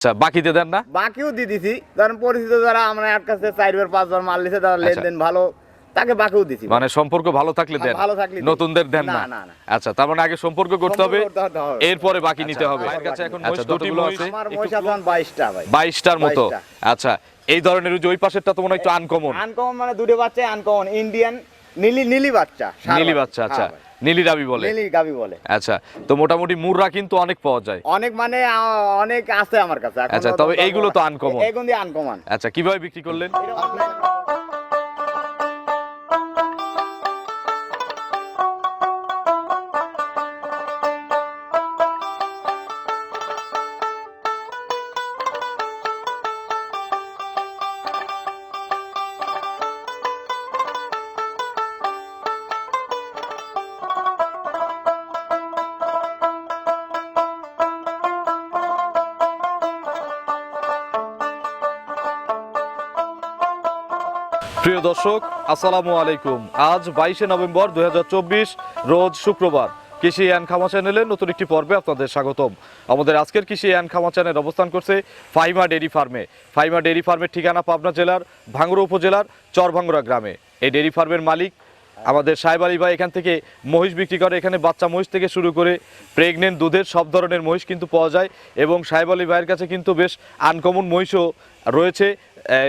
আচ্ছা বাকিতে দেন না? বাকিও দিয়ে দিছি। পরিচিত যারা আমরা এক কাছে চারবার পাঁচবার মাল তারা লেনদেন ভালো তাকে বাকিও দিছি মানে সম্পর্ক ভালো থাকলে দেন? ভালো থাকলে নতুনদের দেন না। আচ্ছা তার মানে আগে সম্পর্ক করতে হবে। এরপরে বাকি নিতে হবে। আমার কাছে এখন বাকি আচ্ছা আছে। আমার মহিষ আছে বাইশটা ভাই। বাইশটার মতো। আচ্ছা এই ধরনের ওই পাশেরটা তো মনে হয় একটু আনকমন আনকমন মানে দুটো বাচ্চা আনকমন ইন্ডিয়ান নীলি নীলি বাচ্চা নীলি বাচ্চা আচ্ছা। হ্যাঁ। নীলি রাবি বলে। নীলি গাবি বলে। আচ্ছা তো মোটামুটি মুররা কিন্তু অনেক পাওয়া যায়। অনেক মানে অনেক আছে আমার কাছে। আচ্ছা, তবে এইগুলো তো আনকমন এইগুলো আনকমন আচ্ছা কীভাবে বিক্রি করলেন? প্রিয় দর্শক, আসসালামু আলাইকুম। আজ বাইশে নভেম্বর দু হাজার চব্বিশ, রোজ শুক্রবার। কৃষি অ্যান্ড খামা চ্যানেলের নতুন একটি পর্বে আপনাদের স্বাগতম। আমাদের আজকের কৃষি অ্যান্ড খামা চ্যানেল অবস্থান করছে ফাইমা ডেরি ফার্মে। ফাইমা ডেরি ফার্মের ঠিকানা পাবনা জেলার ভাঙ্গুড়া উপজেলার চরভাঙ্গুড়া গ্রামে। এই ডেরি ফার্মের মালিক আমাদের সাহেব আলী ভাই এখান থেকে মহিষ বিক্রি করে, এখানে বাচ্চা মহিষ থেকে শুরু করে প্রেগনেন্ট দুধের সব ধরনের মহিষ কিন্তু পাওয়া যায় এবং সাহেব আলী ভাইয়ের কাছে কিন্তু বেশ আনকমন মহিষও রয়েছে।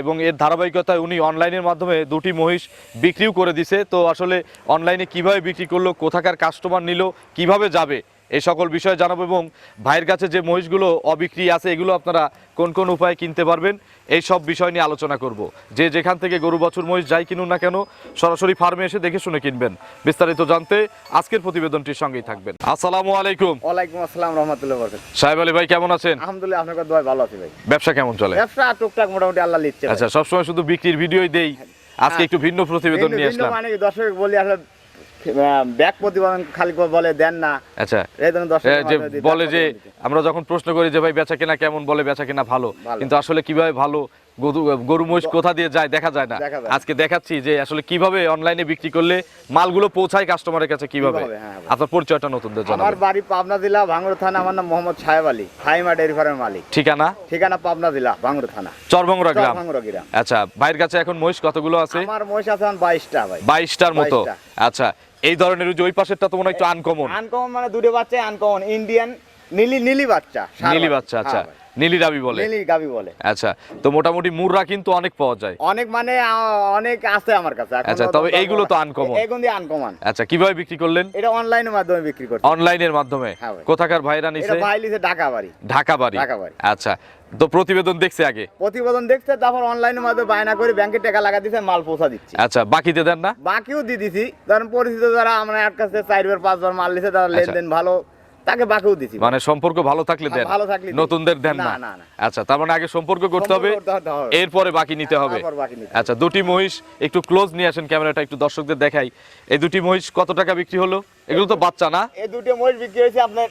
এবং এর ধারাবাহিকতায় উনি অনলাইনের মাধ্যমে দুটি মহিষ বিক্রিও করে দিছে। তো আসলে অনলাইনে কীভাবে বিক্রি করল, কোথাকার কাস্টমার নিল, কীভাবে যাবে এই সকল বিষয়ে জানাব এবং ভাইয়ের কাছে যে মহিষগুলো অবিক্রি আছে এগুলো আপনারা কোন কোন উপায়ে কিনতে পারবেন এই সব বিষয় নিয়ে আলোচনা করব। যে যেখান থেকে গরু বছর মহিষ যাই কিনুন না কেন সরাসরি ফার্মে এসে দেখে শুনে কিনবেন। বিস্তারিত জানতে আজকের প্রতিবেদনটির সঙ্গেই থাকবেন। আসসালামু আলাইকুম। ওয়ালাইকুম আসসালাম রহমতুল্লাহ বরকাত সাহেব আলী ভাই কেমন আছেন? আলহামদুলিল্লাহ আপনার দোয়া ভালো আছি ভাই। ব্যবসা কেমন চলে? ব্যবসা টুকটাক মোটামুটি আল্লাহ লিখছে আচ্ছা সবসময় শুধু বিক্রির ভিডিওই দেই আজকে। একটু ভিন্ন প্রতিবেদন নিয়ে আসলাম। মানে দর্শক বলি আসলে ব্যাক প্রতিবেদন খালি বলে দেন না। আচ্ছা। বলে যে আমরা যখন প্রশ্ন করি যে ভাই বেচা কেনা কেমন বলে বেচা কেনা ভালো। কিন্তু আসলে কীভাবে ভালো? গরু- মহিষ কোথা দিয়ে যায় দেখা যায় না। আজকে দেখাচ্ছি যে আসলে কীভাবে অনলাইনে বিক্রি করলে মালগুলো পৌঁছায় কাস্টমারের কাছে কীভাবে? হ্যাঁ, ভাই। আপনার পরিচয়টা নতুনদের আমার বাড়ি পাবনা জেলা ভাঙ্গুর থানা। আমার নাম মোহাম্মদ সাহেব আলী ফাইমা ডেয়ারি ফার্মের মালিক। ঠিকানা? ঠিকানা পাবনা জেলা ভাঙ্গুর থানা। চরবংরা গ্রাম। আচ্ছা ভাইয়ের কাছে এখন মহিষ কতগুলো আছে? আমার মহিষ আছে বাইশটা ভাই। বাইশটার মতো। আচ্ছা এই ধরনের ওই পাশেরটা তো মনে হয় একটু আনকমন আনকমন মানে দুটো বাচ্চা আনকমন ইন্ডিয়ান নীলি নীলি বাচ্চা নীলি বাচ্চা আচ্ছা। হ্যাঁ নীলি রাবি বলে। নীলি গাবি বলে। আচ্ছা তো মোটামুটি মুররা কিন্তু অনেক পাওয়া যায়। অনেক মানে অনেক আছে আমার কাছে। আচ্ছা, তবে এইগুলো তো। এইগুলো আনকমন আচ্ছা কীভাবে বিক্রি করলেন? এটা অনলাইনের মাধ্যমে বিক্রি করছে। অনলাইনের মাধ্যমে? হ্যাঁ কোথাকার ভাইরা এটা নিছে ভাই লিছে ঢাকা বাড়ি। ঢাকা বাড়ি। ঢাকা বাড়ি। আচ্ছা তো প্রতিবেদন দেখছে আগে? প্রতিবেদন দেখছে তারপর অনলাইনের মাধ্যমে বায়না করে ব্যাংকে টাকা লাগা দিছে মাল পৌঁছা দিচ্ছি। আচ্ছা বাকিতে দেন না? বাকিও দিয়ে দিছি। ধরেন পরিচিত যারা আমরা এক কাছে চারবার পাঁচবার মাল দিছে তারা লেনদেন ভালো তাকে বাকিও দিছি। মানে সম্পর্ক ভালো থাকলে দেন। ভালো থাকলে নতুনদের দেন না। আচ্ছা তার মানে আগে সম্পর্ক করতে হবে। এরপরে বাকি নিতে হবে। আচ্ছা দুটি মহিষ একটু ক্লোজ নিয়ে আসেন ক্যামেরাটা একটু দর্শকদের দেখাই। এই দুটি মহিষ কত টাকা বিক্রি হলো? এগুলো তো বাচ্চা না? এই দুটো মহিষ বিক্রি হয়েছে আপনার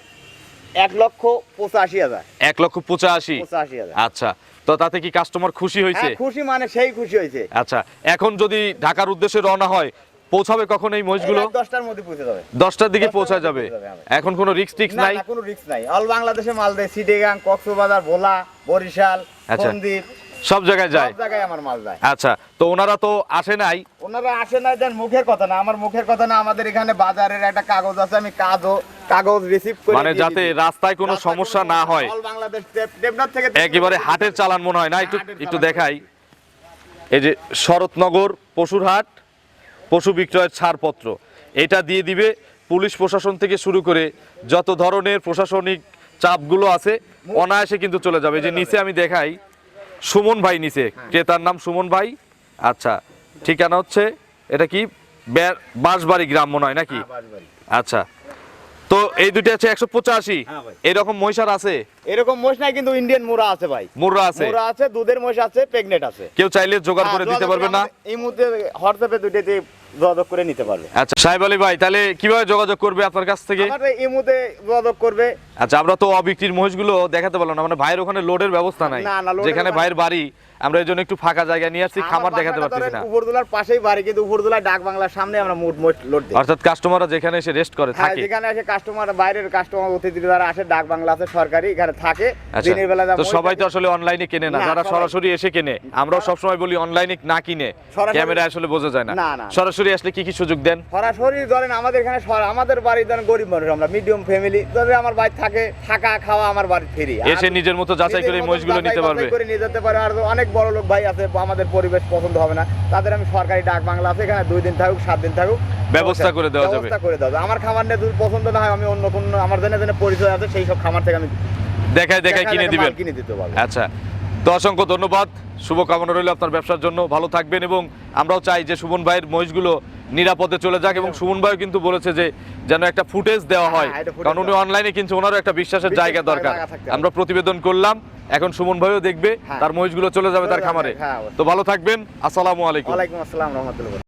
এক লক্ষ পঁচাশি হাজার। এক লক্ষ পঁচাশি? পঁচাশি আচ্ছা তো তাতে কি কাস্টমার খুশি হয়েছে? হ্যাঁ, খুশি মানে সেই খুশি হয়েছে। আচ্ছা এখন যদি ঢাকার উদ্দেশ্যে রওনা হয় পৌঁছাবে কখন এই মহিষগুলো? এই দশটার মধ্যে পৌঁছে যাবে। দশটার দিকে দশটার পৌঁছা যাবে। এখন কোনো রিক্স টিক্স নাই না, কোনো রিস্ক নাই। অল বাংলাদেশে মাল দেয়। সিটেগাং কক্সবাজার ভোলা বরিশাল আচ্ছা। সন্দ্বীপ সব জায়গায় যায়? সব জায়গায় আমার মাল যায়। আচ্ছা তো ওনারা তো আসে নাই? ওনারা আসে না দেন মুখের কথা না। আমার মুখের কথা না আমাদের এখানে বাজারের একটা কাগজ আছে আমি কাগজ কাগজ রিসিভ করে মানে যাতে রাস্তায় কোনো সমস্যা না হয়। অল বাংলাদেশ দেবনাথ থেকে একেবারে হাটের চালান মনে হয় না? একটু একটু দেখাই। এই যে শরৎনগর পশুর হাট পশু বিক্রয়ের ছাড়পত্র। এটা দিয়ে দিবে পুলিশ প্রশাসন থেকে শুরু করে যত ধরনের প্রশাসনিক চাপগুলো আছে অনায়াসে কিন্তু চলে যাবে। এই যে নিচে আমি দেখাই সুমন ভাই নিচে। ক্রেতার নাম সুমন ভাই। আচ্ছা ঠিকানা হচ্ছে এটা কি? বাঁশবাড়ি গ্রাম মনে হয় নাকি? হ্যাঁ, আচ্ছা তো এই দুটো আছে একশো পঁচাশি। হ্যাঁ। এরকম মহিষার আছে? এরকম মোষ নাই কিন্তু ইন্ডিয়ান মোরা আছে ভাই। মুররা আছে? মোরা আছে দুধের মোষ আছে প্রেগনেট আছে। কেউ চাইলে জোগাড় করে হ্যাঁ, দিতে পারবে না? এই মুহূর্তে হোয়াটসঅ্যাপে দুইটাতে যোগাযোগ করে নিতে পারবে। আচ্ছা সাহেব আলী ভাই তাহলে কীভাবে যোগাযোগ করবে আপনার কাছ থেকে? আমার এই মুহূর্তে যোগাযোগ করবে। আচ্ছা আমরা তো অবিক্রির মহিষগুলো দেখাতে পারলাম না মানে ভাইয়ের ওখানে লোডের ব্যবস্থা নাই। যেখানে ভাইয়ের বাড়ি আমরা এই জন্য একটু ফাঁকা জায়গায় নিয়ে আসছি খামার দেখাতে পারতেছি না। উপরদুলার পাশেই বাড়ি কিন্তু উপরদুলার ডাক বাংলার সামনে আমরা মোট মোট লোড দিই। অর্থাৎ কাস্টমাররা যেখানে এসে রেস্ট করে হ্যাঁ থাকে। যেখানে আসে কাস্টমার বাইরের কাস্টমার অতিথি যারা আসে ডাক বাংলা আছে সরকারি এখানে থাকে। আচ্ছা দিনের বেলা তো সবাই তো আসলে অনলাইনে কেনে না যারা সরাসরি এসে কেনে। আমরাও সবসময় বলি অনলাইনে না কিনে ক্যামেরা আসলে বোঝা যায় না। সরাসরি আসলে কি কি সুযোগ দেন? সরাসরি ধরেন আমাদের এখানে আমাদের বাড়ি ধরেন গরিব মানুষ আমরা মিডিয়াম ফ্যামিলি ধরেন আমার বাড়ি থাকে থাকা খাওয়া আমার বাড়ি ফ্রি। এসে নিজের মতো যাচাই করে মহিষগুলো নিতে পারবে। করে নিয়ে যেতে পারে। আর অনেক বড় লোক ভাই আছে আমাদের পরিবেশ পছন্দ হবে না। তাদের আমি সরকারি ডাক বাংলা আছে এখানে দুই দিন থাকুক সাত দিন থাকুক ব্যবস্থা করে দেওয়া যাবে। ব্যবস্থা করে দেওয়া যাবে। আমার খামার নিয়ে যদি পছন্দ না হয় আমি অন্য কোনো আমার জন্য জন্য পরিচয় আছে সেই সব খামার থেকে আমি দেখায় দেখায় কিনে দিবেন। কিনে দিতে পারব। আচ্ছা তো অসংখ্য ধন্যবাদ। শুভকামনা রইল আপনার ব্যবসার জন্য। ভালো থাকবেন এবং আমরাও চাই যে সুমন ভাইয়ের মহিষগুলো নিরাপদে চলে যাক এবং সুমন ভাইও কিন্তু বলেছে যে যেন একটা ফুটেজ দেওয়া হয়। হ্যাঁ, কারণ উনি অনলাইনে কিন্তু ওনারও একটা বিশ্বাসের জায়গা দরকার। আমরা প্রতিবেদন করলাম এখন সুমন ভাইও দেখবে হ্যাঁ। তার মহিষগুলো চলে যাবে তার খামারে। হ্যাঁ, তো ভালো থাকবেন আসসালামু আলাইকুম। আসসালাম রহমতুল্লাহ।